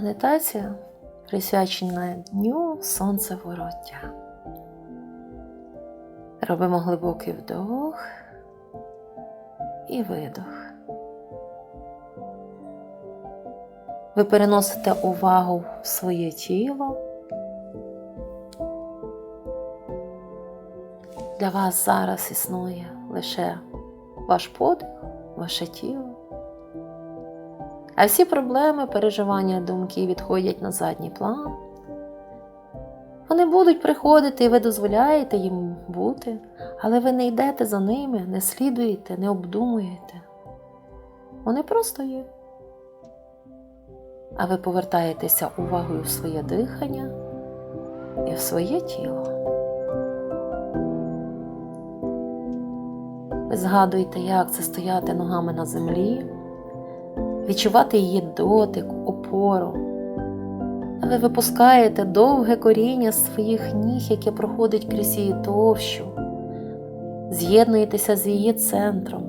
Медитація присвячена Дню Сонцевороття. Робимо глибокий вдох і видох. Ви переносите увагу в своє тіло. Для вас зараз існує лише ваш подих, ваше тіло. А всі проблеми, переживання, думки відходять на задній план. Вони будуть приходити, і ви дозволяєте їм бути, але ви не йдете за ними, не слідуєте, не обдумуєте. Вони просто є. А ви повертаєтеся увагою в своє дихання і в своє тіло. Ви згадуєте, як це стояти ногами на землі, відчувати її дотик, опору. Ви випускаєте довге коріння своїх ніг, яке проходить крізь її товщу, з'єднуєтеся з її центром.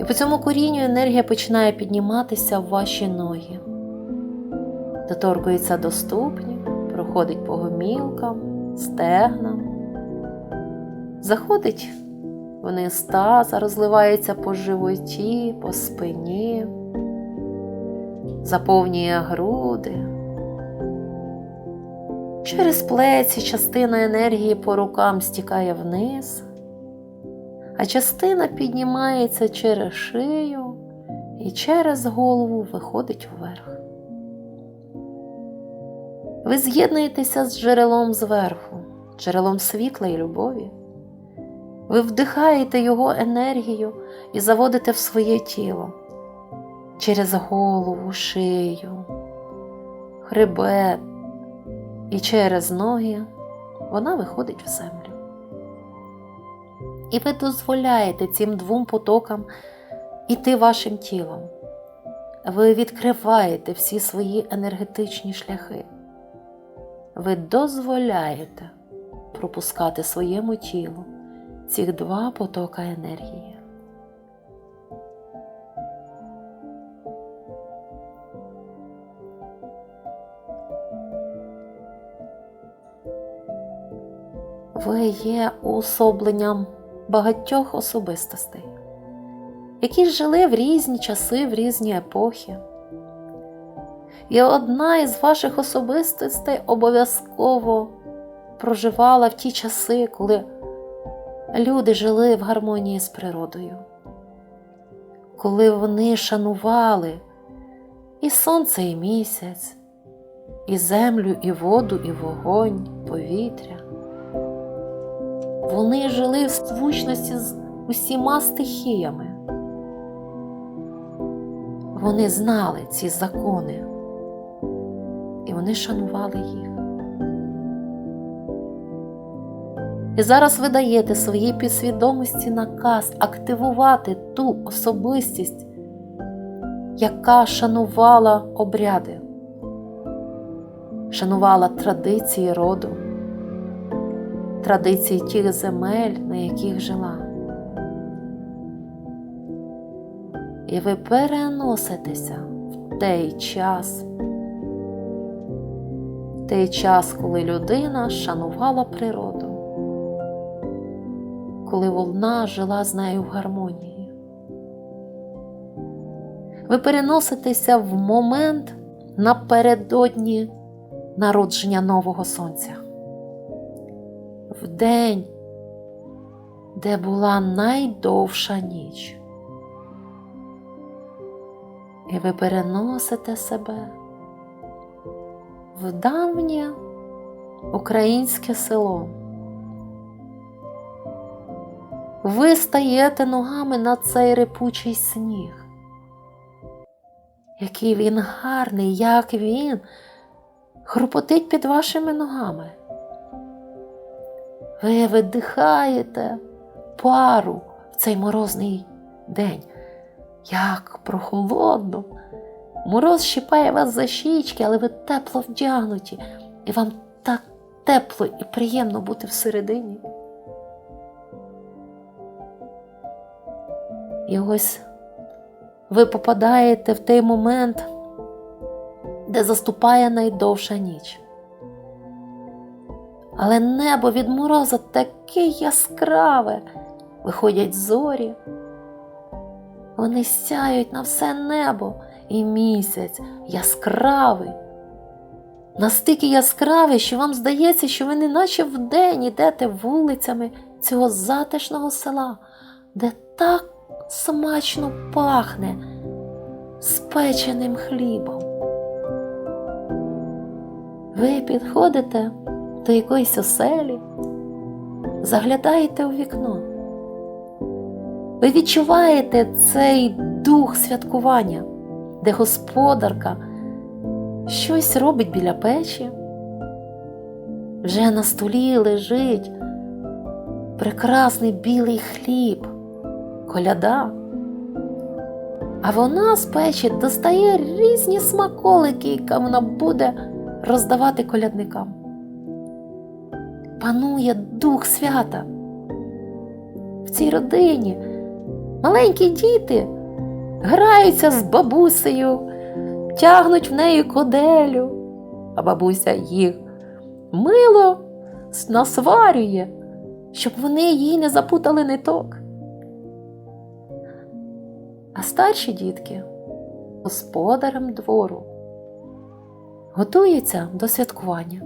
І по цьому корінню енергія починає підніматися в ваші ноги, доторкується до ступні, проходить по гомілкам, стегнам, заходить вниз таза, розливається по животі, по спині, заповнює груди. Через плеці частина енергії по рукам стікає вниз, а частина піднімається через шию і через голову виходить вверх. Ви з'єднуєтеся з джерелом зверху, джерелом світла і любові. Ви вдихаєте його енергію і заводите в своє тіло через голову, шию, хребет і через ноги вона виходить в землю. І ви дозволяєте цим двом потокам іти вашим тілом. Ви відкриваєте всі свої енергетичні шляхи. Ви дозволяєте пропускати своєму тілу цих два потока енергії. Ви є уособленням багатьох особистостей, які жили в різні часи, в різні епохи. І одна із ваших особистостей обов'язково проживала в ті часи, коли люди жили в гармонії з природою, коли вони шанували і сонце, і місяць, і землю, і воду, і вогонь, повітря. Вони жили в звучності з усіма стихіями. Вони знали ці закони, і вони шанували їх. І зараз ви даєте своїй підсвідомості наказ активувати ту особистість, яка шанувала обряди, шанувала традиції роду, традиції тих земель, на яких жила. І ви переноситеся в той час, в той час, коли людина шанувала природу коли вона жила з нею в гармонії. Ви переноситеся в момент напередодні народження нового сонця, в день, де була найдовша ніч. І ви переносите себе в давнє українське село. Ви стаєте ногами на цей репучий сніг. Який він гарний, як він хрупотить під вашими ногами. Ви видихаєте пару в цей морозний день. Як прохолодно. Мороз щипає вас за щічки, але ви тепло вдягнуті, і вам так тепло і приємно бути всередині. І ось ви попадаєте в той момент, де заступає найдовша ніч. Але небо від мороза таке яскраве, виходять зорі. Вони сяють на все небо і місяць яскравий. Настільки яскравий, що вам здається, що ви неначе вдень ідете вулицями цього затишного села, де так смачно пахне спеченим хлібом. Ви підходите до якоїсь оселі, заглядаєте у вікно. Ви відчуваєте цей дух святкування, де господарка щось робить біля печі. Вже на столі лежить прекрасний білий хліб, коляда. А вона з печі достає різні смаколики, які вона буде роздавати колядникам. Панує дух свята. В цій родині маленькі діти граються з бабусею, тягнуть в неї коделю, а бабуся їх мило насварює, щоб вони їй не запутали ниток. А старші дітки господарем двору готуються до святкування,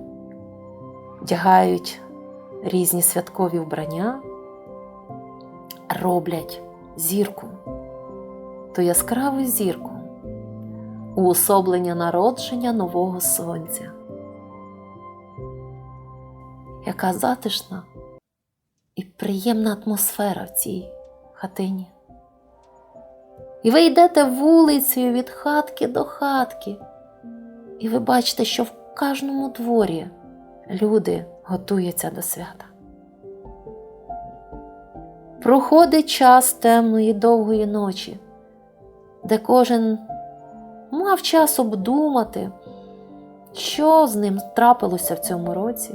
вдягають різні святкові вбрання, роблять зірку, ту яскраву зірку, уособлення народження нового сонця. Яка затишна і приємна атмосфера в цій хатині. І ви йдете вулицею від хатки до хатки, і ви бачите, що в кожному дворі люди готуються до свята. Проходить час темної довгої ночі, де кожен мав час обдумати, що з ним трапилося в цьому році,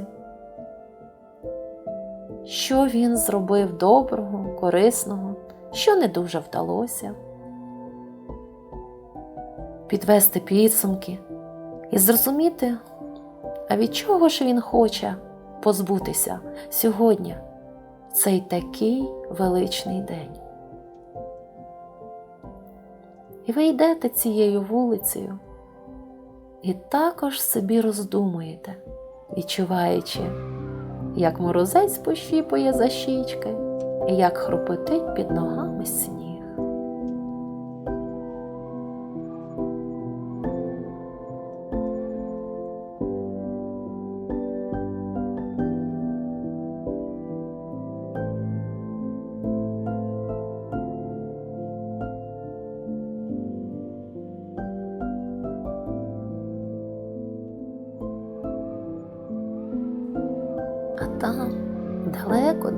що він зробив доброго, корисного, що не дуже вдалося підвести підсумки і зрозуміти, а від чого ж він хоче позбутися сьогодні, цей такий величний день. І ви йдете цією вулицею і також собі роздумуєте, відчуваючи, як морозець пощіпує за щічки і як хропотить під ногами сніг.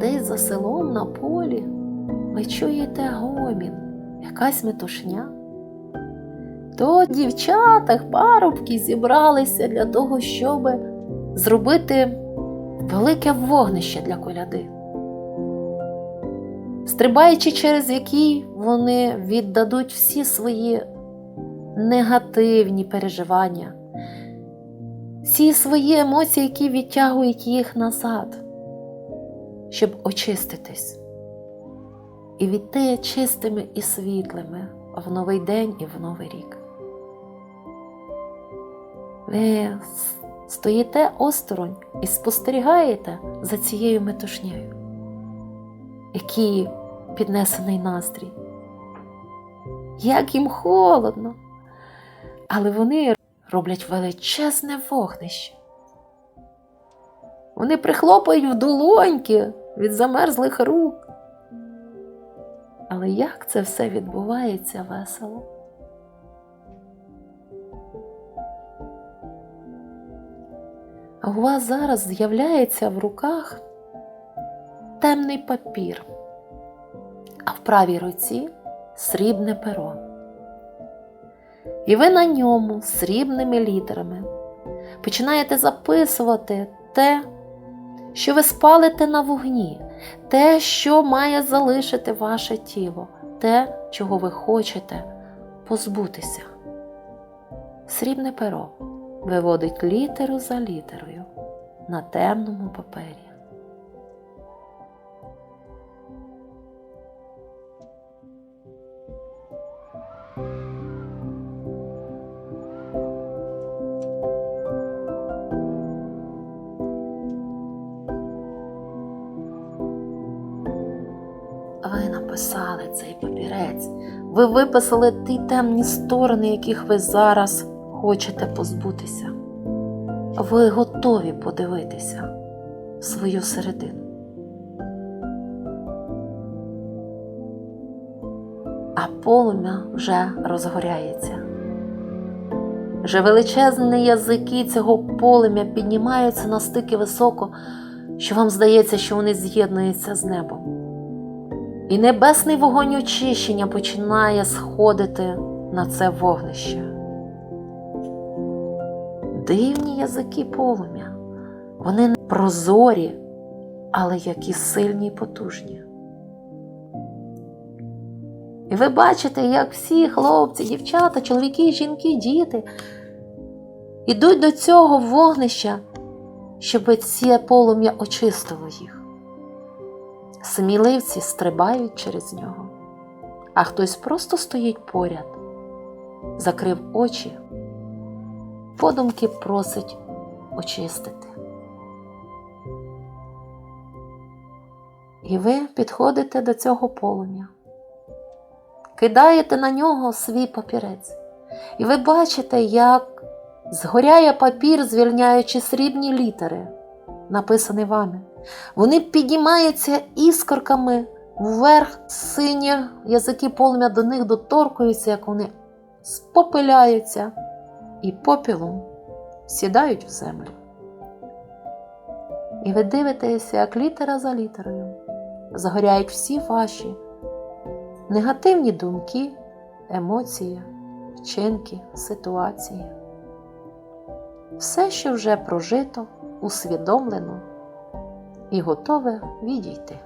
Десь за селом на полі, ви чуєте гомін, якась метушня. То дівчата, парубки зібралися для того, щоб зробити велике вогнище для коляди, стрибаючи через які вони віддадуть всі свої негативні переживання всі свої емоції, які відтягують їх назад, щоб очиститись і війти чистими і світлими в новий день і в новий рік. Ви стоїте осторонь і спостерігаєте за цією метушнею, який піднесений настрій. Як їм холодно, але вони роблять величезне вогнище. Вони прихлопають в долоньки від замерзлих рук. Але як це все відбувається весело? А у вас зараз з'являється в руках темний папір, а в правій руці срібне перо і ви на ньому срібними літерами починаєте записувати те, що ви спалите на вогні, те, що має залишити ваше тіло, те, чого ви хочете позбутися. Срібне перо виводить літеру за літерою на темному папері. Написали цей папірець. Ви виписали ті темні сторони, яких ви зараз хочете позбутися. Ви готові подивитися в свою середину. А полум'я вже розгоряється. Вже величезні язики цього полум'я піднімаються настільки високо, що вам здається, що вони з'єднуються з небом. І небесний вогонь очищення починає сходити на це вогнище. Дивні язики полум'я, вони не прозорі, але які сильні й потужні. І ви бачите, як всі хлопці, дівчата, чоловіки, жінки, діти ідуть до цього вогнища, щоб це полум'я очистило їх. Сміливці стрибають через нього, а хтось просто стоїть поряд, закрив очі, подумки просить очистити. І ви підходите до цього полум'я, кидаєте на нього свій папірець, і ви бачите, як згоряє папір, звільняючи срібні літери, написані вами. Вони піднімаються іскорками вверх, сині язики полум'я до них доторкуються, як вони спопиляються і попілом сідають в землю. І ви дивитеся, як літера за літерою загоряють всі ваші негативні думки, емоції, вчинки, ситуації. Все, що вже прожито, усвідомлено і готове відійти.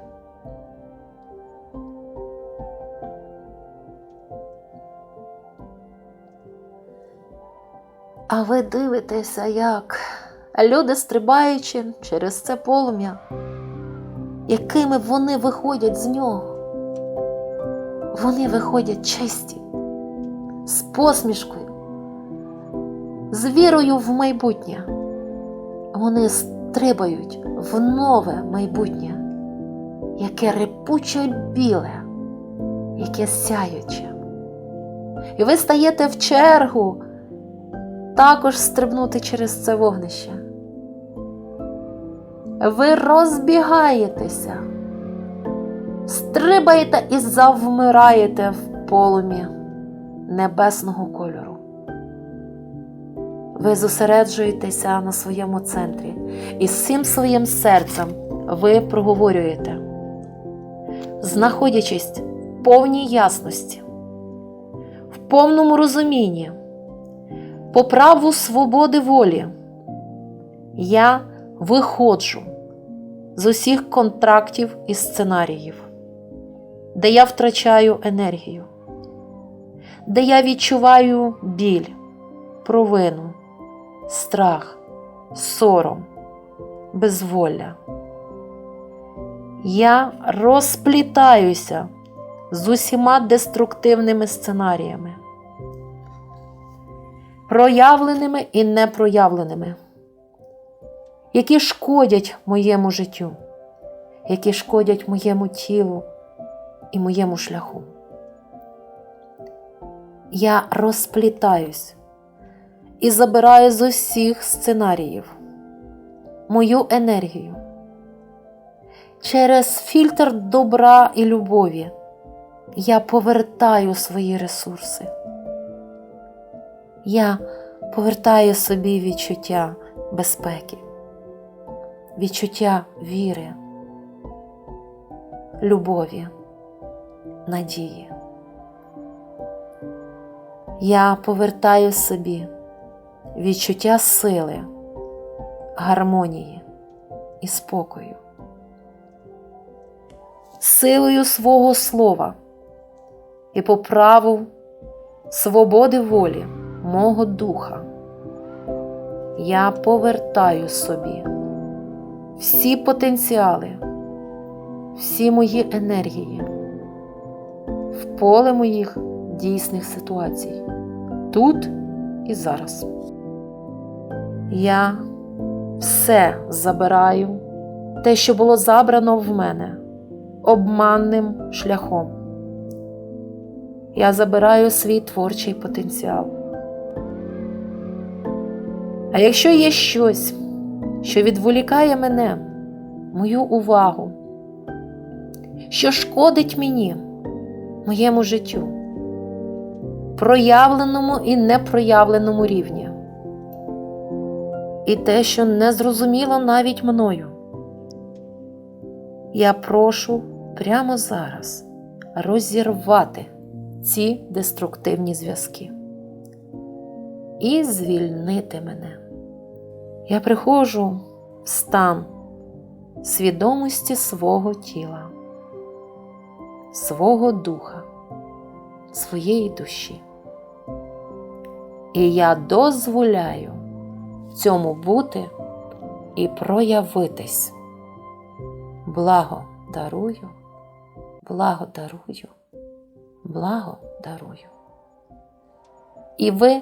А ви дивитеся, як люди, стрибаючи через це полум'я, якими вони виходять з нього. Вони виходять чисті, з посмішкою, з вірою в майбутнє. Вони стрибають в нове майбутнє, яке репуче біле, яке сяюче. І ви стаєте в чергу також стрибнути через це вогнище. Ви розбігаєтеся, стрибаєте і завмираєте в полумі небесного кольору. Ви зосереджуєтеся на своєму центрі, і з всім своїм серцем ви проговорюєте, знаходячись в повній ясності, в повному розумінні, по праву свободи волі. Я виходжу з усіх контрактів і сценаріїв, де я втрачаю енергію, де я відчуваю біль, провину, страх, сором, безволля. Я розплітаюся з усіма деструктивними сценаріями, проявленими і непроявленими які шкодять моєму життю, які шкодять моєму тілу і моєму шляху. Я розплітаюсь і забираю з усіх сценаріїв мою енергію. Через фільтр добра і любові я повертаю свої ресурси. Я повертаю собі відчуття безпеки відчуття віри, любові, надії. Я повертаю собі відчуття сили, гармонії і спокою, силою свого слова і по праву свободи волі мого духа. Я повертаю собі всі потенціали, всі мої енергії в поле моїх дійсних ситуацій тут і зараз. Я все забираю, те, що було забрано в мене обманним шляхом. Я забираю свій творчий потенціал. А якщо є щось, що відволікає мене, мою увагу, що шкодить мені, моєму життю, проявленому і непроявленому рівні, і те, що не зрозуміло навіть мною, я прошу прямо зараз розірвати ці деструктивні зв'язки і звільнити мене. Я приходжу в стан свідомості свого тіла, свого духа, своєї душі. І я дозволяю цьому бути і проявитись. Благо дарую, благо дарую, благо дарую. І ви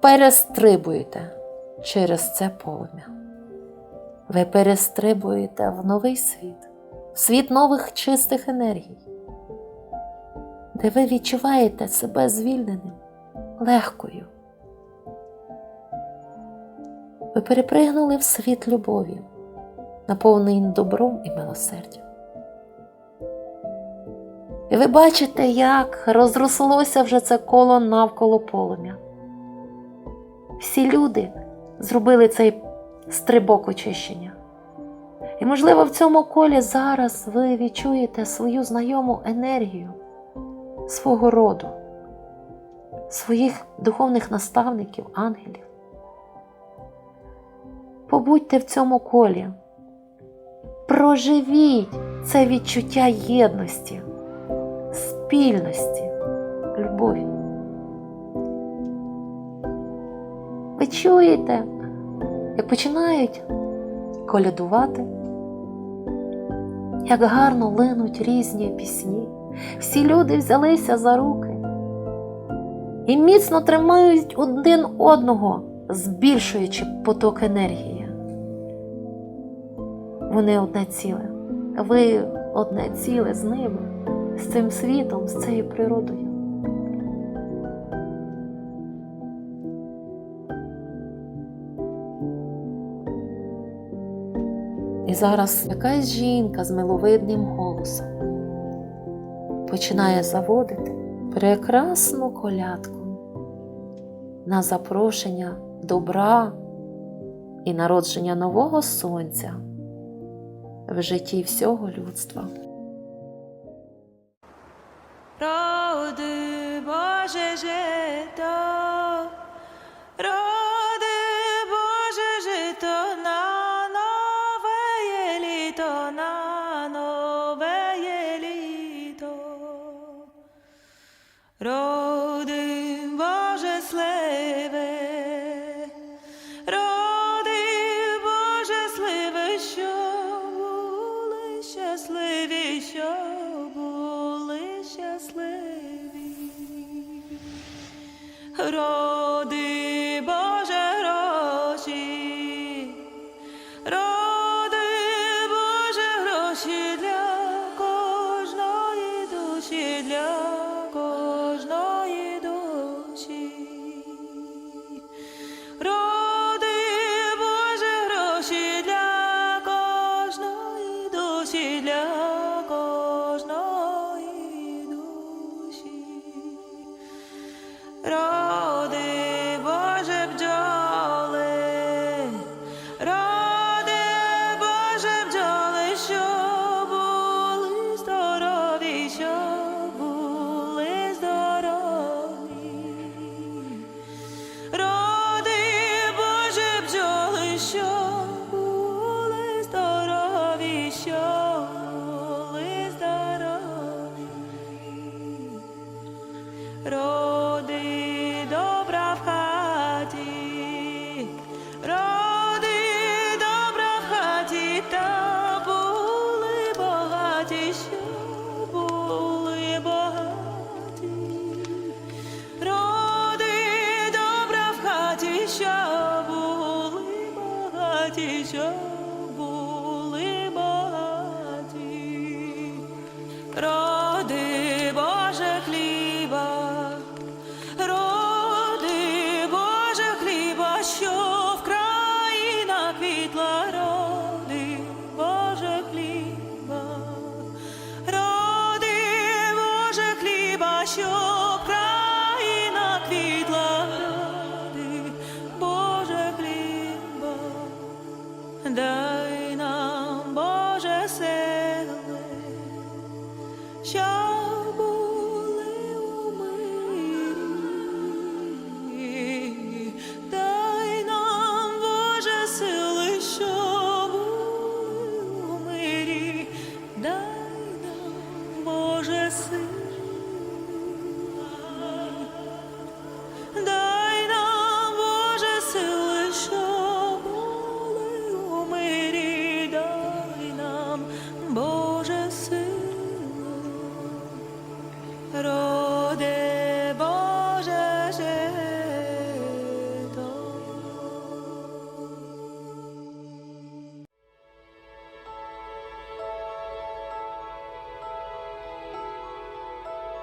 перестрибуєте через це полум'я. Ви перестрибуєте в новий світ, в світ нових чистих енергій, де ви відчуваєте себе звільненим, легкою. Ви перепригнули в світ любові, наповнений добром і милосердям. І ви бачите, як розрослося вже це коло навколо полум'я. Всі люди зробили цей стрибок очищення. І, можливо, в цьому колі зараз ви відчуєте свою знайому енергію свого роду, своїх духовних наставників, ангелів. Побудьте в цьому колі, проживіть це відчуття єдності, спільності, любові. Ви чуєте, як починають колядувати, як гарно линуть різні пісні. Всі люди взялися за руки і міцно тримають один одного, збільшуючи поток енергії. Вони одне ціле, ви одне ціле з ними, з цим світом, з цією природою. І зараз якась жінка з миловидним голосом починає заводити прекрасну колядку на запрошення добра і народження нового сонця в житті всього людства. Роди Боже жито, Road.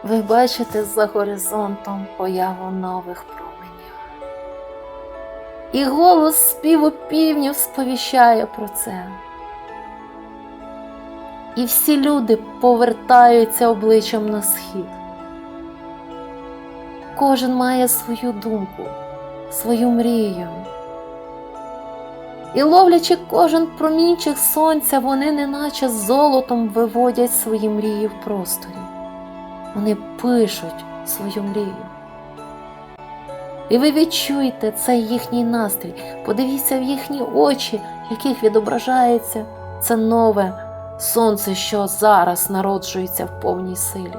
Ви бачите за горизонтом появу нових променів. І голос співу півнів сповіщає про це. І всі люди повертаються обличчям на схід. Кожен має свою думку, свою мрію. І ловлячи кожен промінчик сонця, вони неначе золотом виводять свої мрії в просторі. Вони пишуть свою мрію. І ви відчуєте цей їхній настрій. Подивіться в їхні очі, в яких відображається це нове сонце, що зараз народжується в повній силі.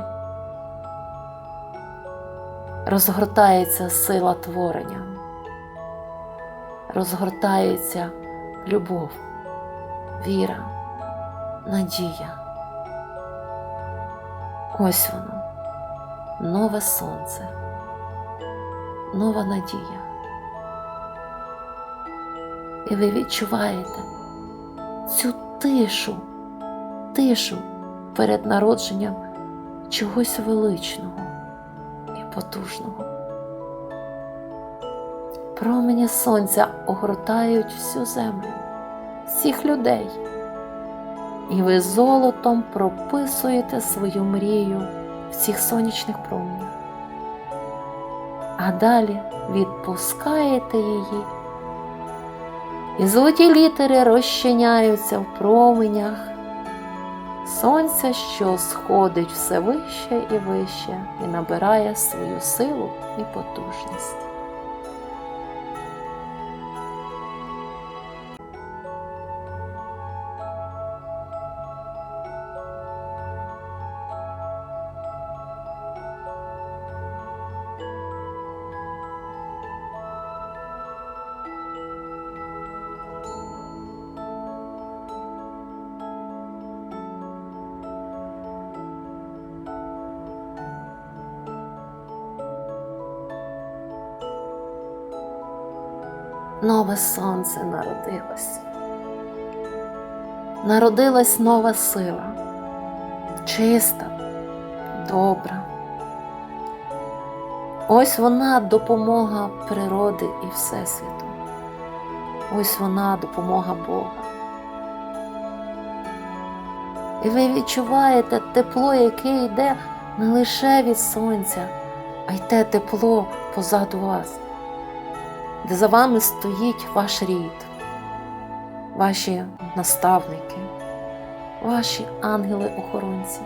Розгортається сила творення, розгортається любов, віра, надія. Ось воно, нове сонце, нова надія. І ви відчуваєте цю тишу, тишу перед народженням чогось величного і потужного. Промені сонця огортають всю землю, всіх людей і ви золотом прописуєте свою мрію в цих сонячних променях. А далі відпускаєте її, і золоті літери розчиняються в променях сонця, що сходить все вище і вище і набирає свою силу і потужність. Нове сонце народилось. Народилась нова сила, чиста, добра. Ось вона допомога природи і Всесвіту. Ось вона допомога Бога. І ви відчуваєте тепло, яке йде не лише від сонця, а й те тепло позаду вас де за вами стоїть ваш рід, ваші наставники, ваші ангели-охоронці.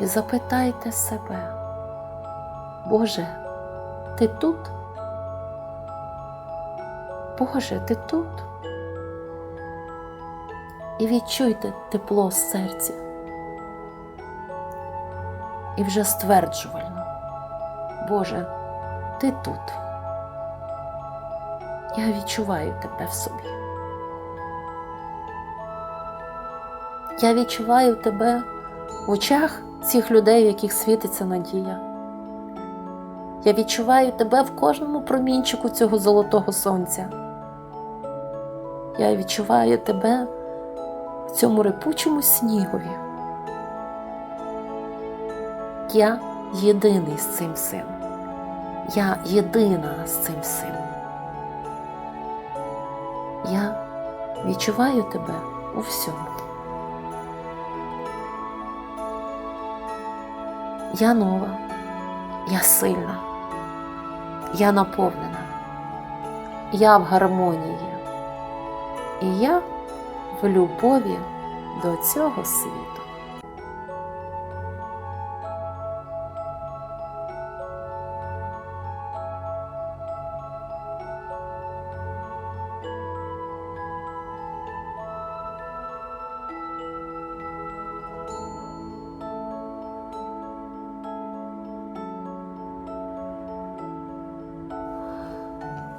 І запитайте себе, Боже, ти тут? Боже, ти тут? І відчуйте тепло з серця. І вже стверджувально, Боже, ти тут. Я відчуваю тебе в собі. Я відчуваю тебе в очах цих людей, в яких світиться надія. Я відчуваю тебе в кожному промінчику цього золотого сонця. Я відчуваю тебе в цьому репучому снігові. Я єдиний з цим всім. Я єдина з цим всім. Відчуваю тебе у всьому. Я нова, я сильна, я наповнена, я в гармонії, і я в любові до цього світу.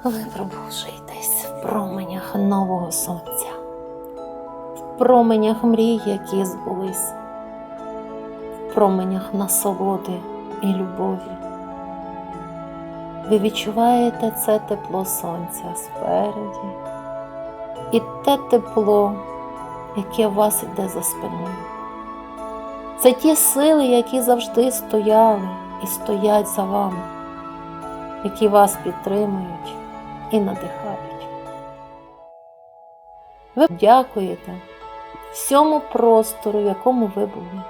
Ви пробуджуєтесь в променях нового сонця, в променях мрій, які збулись, в променях насолоди і любові. Ви відчуваєте це тепло сонця спереді і те тепло, яке у вас іде за спиною. Це ті сили, які завжди стояли і стоять за вами, які вас підтримують і надихають. Ви дякуєте всьому простору, в якому ви були.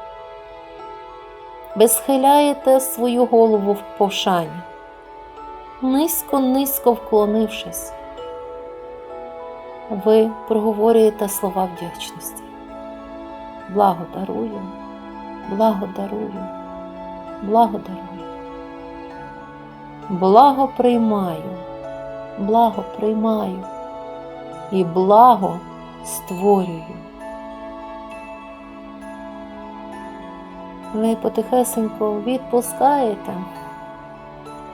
Ви схиляєте свою голову в пошані, низько-низько вклонившись. Ви проговорюєте слова вдячності. Благодарую, благодарую, благодарую. Благо приймаю благо приймаю і благо створюю. Ви потихесенько відпускаєте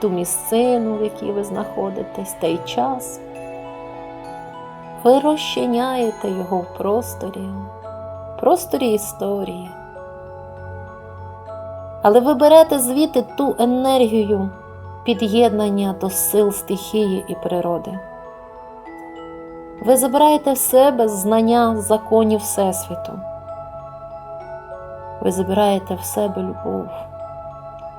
ту місцину, в якій ви знаходитесь, той час. Ви розчиняєте його в просторі, в просторі історії. Але ви берете звідти ту енергію, під'єднання до сил стихії і природи. Ви забираєте в себе знання законів Всесвіту. Ви забираєте в себе любов,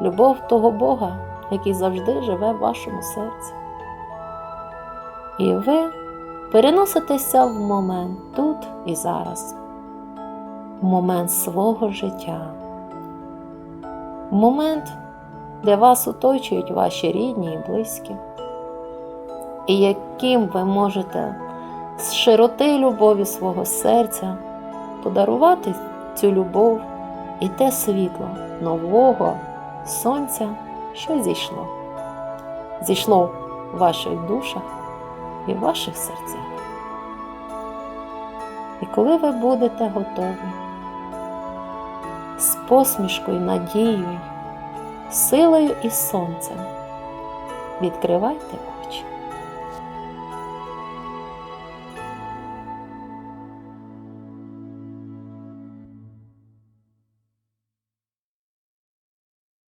любов того Бога, який завжди живе в вашому серці. І ви переноситеся в момент тут і зараз, в момент свого життя, в момент де вас оточують ваші рідні і близькі, і яким ви можете з широти любові свого серця подарувати цю любов і те світло нового сонця, що зійшло, зійшло в ваших душах і в ваших серцях. І коли ви будете готові з посмішкою, надією, силою і сонцем. Відкривайте